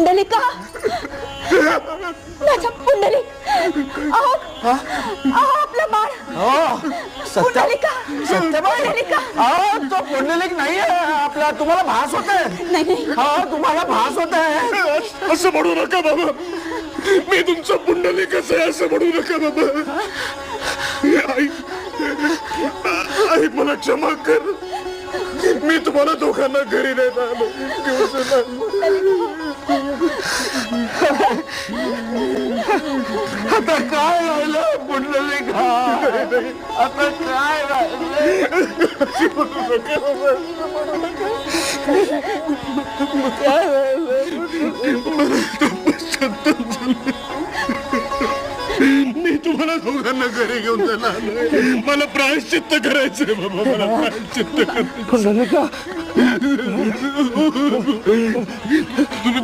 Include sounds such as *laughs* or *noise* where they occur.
पुंडलिका? माझा पुंडलिक अहो अहो आपला बाळ. हो सत्य पुंडलिका सत्यबाई. पुंडलिका. अहो तो पुंडलिक नाहीये आपला तुम्हाला भास होत आहे नाही नाही. हो तुम्हाला भास होत आहे असं म्हणू नका बाबा. मी तुमचा पुंडलिकच आहे असं म्हणू नका बाबा. आई आई मला क्षमा कर. मी तुम्हाला दोघांना घरी नाही आलो. आता काय राहिलं? पुंडलिक आता काय राहिलं? *laughs* मी तुम्हाला दोघांना घरी घेऊन जाणार आलोय. मला प्रायश्चित्त करायचंय बाबा मला प्रायश्चित्त करायचं तुम्ही